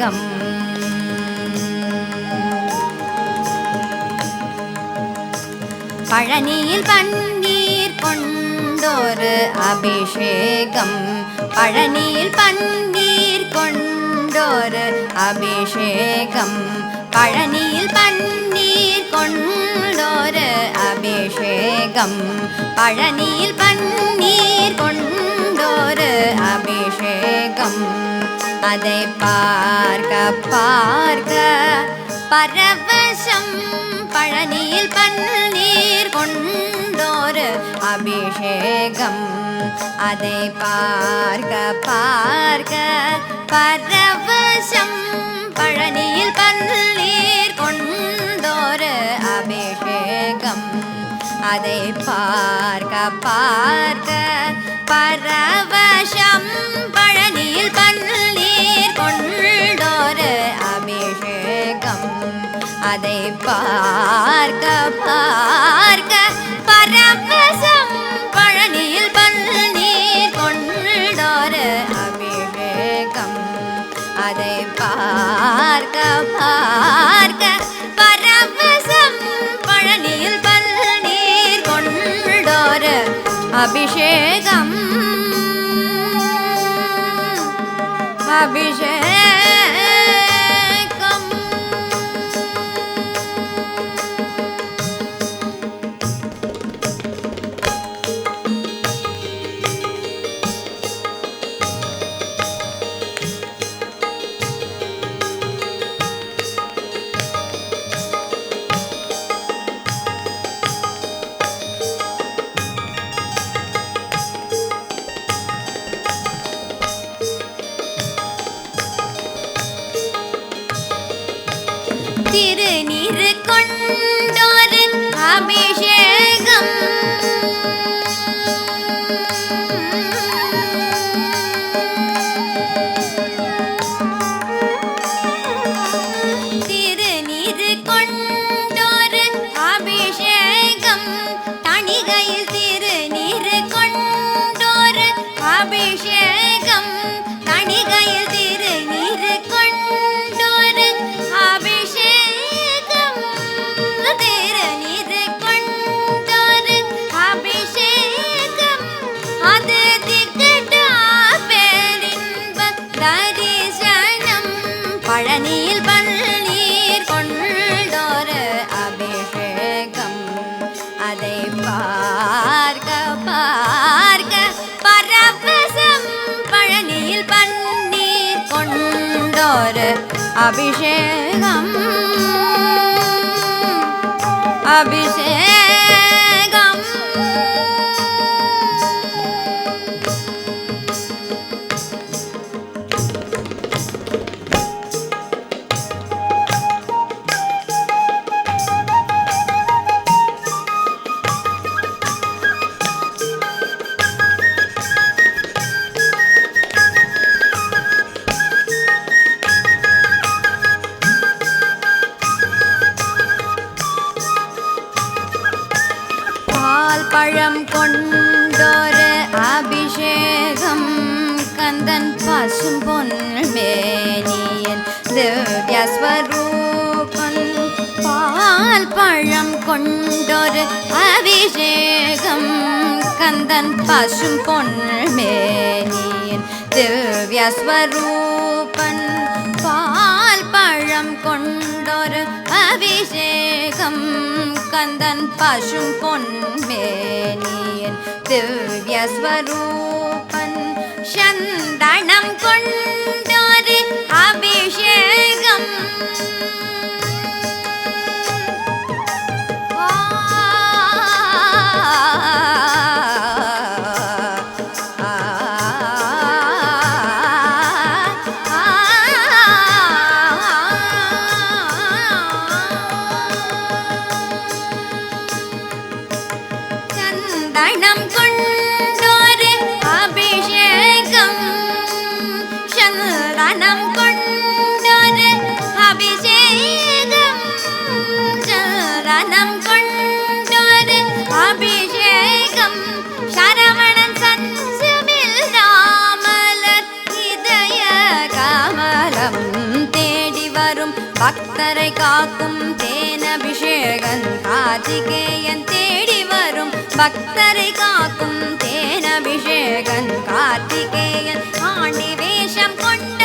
உலகம். பழனியில் பன்னீர் கொண்டொரு அபிஷேகம். பழனியில் பன்னீர் கொண்டொரு அபிஷேகம். பழனியில் பன்னீர் கொண்டொரு அபிஷேகம். பழனியில் பன்னீர் கொண்டொரு அபிஷேகம். அதை பார்க்க பார்க்க. பரவசம் பழனியில் பன்னீர் கொண்டோரு அபிஷேகம். அதை பார்க்க பார்க்க. பரவசம் பழனியில் பன்னீர் கொண்டோரு அபிஷேகம். அதை பார்க்க பார்க்க. பரவசம் பார்க்க பார்க்க பரவசம் பழனியில் பன்னீர் கொண்டோரு அபிவேகம் அதை பார்க்க பார்க்க பரவசம் பழனியில் பன்னீர் கொண்டோரு அபிஷேகம். அபிஷேகம் திரு பார்க்க பார்க்க பரவசம் பழனியில் பன்னீர் கொண்டோரு அபிஷேகம் அபிஷேகம் கந்தன் பசும் பொன்மேனியன் திவ்யஸ்வரூபன் பால் பழம் கொண்டொரு அபிஷேகம் கந்தன் பசும் பொன்மேனியன் திவ்யஸ்வரூபன் பால் பழம் கொண்டொரு அபிஷேகம் கந்தன் பசும் பொன்மேனியன் திவ்யஸ்வரூபன் சந்தனம் கொண்டோரு அபிஷேகம் சந்தனம் கொண்டோரு சரணம் கொண்டோரு. அபிஷேகம் சரவணன் சன்சுமில் ராமலர் இதய கமலம் தேடி வரும். பக்தரை காக்கும் தேன் அபிஷேகன் கார்த்திகேயன் தேடி வரும். பக்தரை காக்கும் தேன் அபிஷேகன் கார்த்திகேயன். ஆண்டி வேஷம் கொண்டு